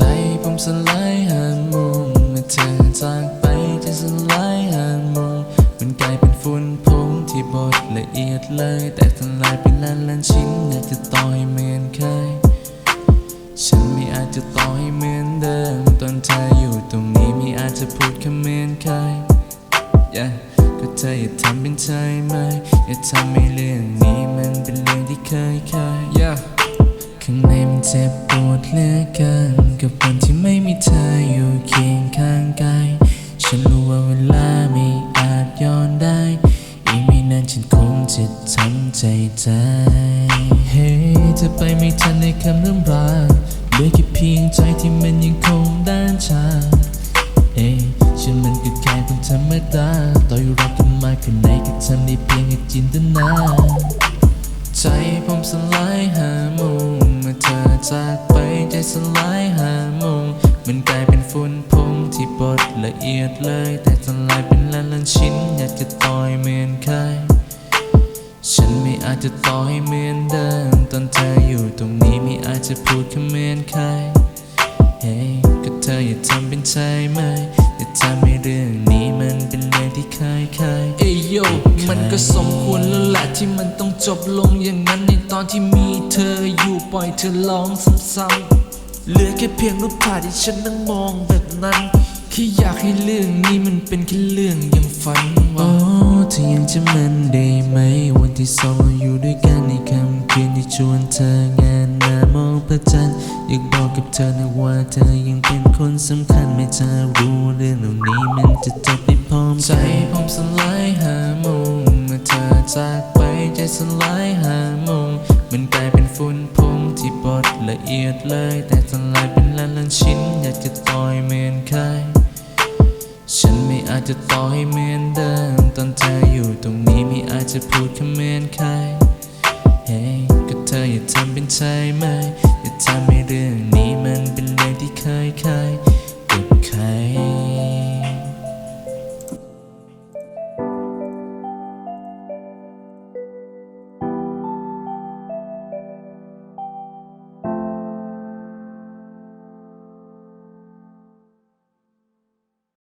ใจผมสลายหามุมเมื่อเธอจากไปใจสลายหามุมมันกลายเป็นฝุ่นผงที่บดละเอียดเลย แต่ทลายเป็นล้านล้านชิ้นอยากจะต่อให้เหมือนเคย ฉันไม่อาจจะต่อให้เหมือนเดิม ตอนเธออยู่ตรงนี้ไม่อาจจะพูดคำเหมือนเคย yeah ก็เธออย่าทำเป็นเธอไหมอย่าทำให้เรื่องนี้มันเป็นเรื่องที่เคยเคย yeah ข้างในมันเจ็บ เหลือเกินกับวันที่ไม่มีเธออยู่เคียงข้างกายฉันรู้ว่าเวลาไม่อาจย้อนได้ อีกไม่นานฉันคงจะทำใจใจเฮ้จะไปไม่ทันในคำเร่ำลาเหลือแค่เพียงใจที่มันยังคงด้านชาเอ้ฉันมันก็แค่คนธรรมดาต่อยรักกันมาข้างในก็ทำได้เพียงแค่จินตนา ใจผมสลายหามุมเมื่อเธอจากไป ใจสลายหามุมมันกลายเป็นฝุ่นผงที่บดละเอียดเลย แต่สลายเป็นล้านล้านชิ้น อยากจะต่อยเหมือนเคยฉันไม่อาจจะต่อให้เหมือนเดิมตอนเธออยู่ตรงนี้ไม่อาจจะพูดคำเหมือนเคยเฮ้ก็เธออย่าทำเป็นใช่ไหมอย่าทำให้เรื่องนี้มันเป็นเรื่องที่คยเคยเอ้ย โยมันก็สมควรแล้วแหละที่มันต้องจบลงอย่างนั้นในตอนที่มีเธออยู่ปล่อยเธอร้องซ้ำๆเหลือแค่เพียงรูปถ่ายที่ฉันนั่งมองแบบนั้นแค่อยากให้เรื่องนี้มันเป็นแค่เรื่องอย่างฝันโอ้ว่า เธอยังจะมันได้ไหม วันที่สองเราอยู่ด้วยกันในค่ำคืนที่ชวนเธองานหน้ามองพระจันทร์อยากบอกกับเธอนะว่าเธอยังเป็นคนสำคัญไม่จะรู้เรื่องเหล่านี้มันจะจบไปพร้อมใจกันผมสลายากไปใจสลายหามุมมันกลายเป็นฝุ่นผงที่บดละเอียดเลย แต่สลายเป็นล้านล้านชิ้น อยากจะต่อยเหมือนเคยฉันไม่อาจจะต่อให้เหมือนเดิมตอนเธออยู่ตรงนี้ไม่อาจจะพูดคำเหมือนเคยเฮ้ยก็เธออย่าทำเป็นใช่ไหมอย่าทำให้เรื่องนี้มันเป็นเรื่องที่เคยเคย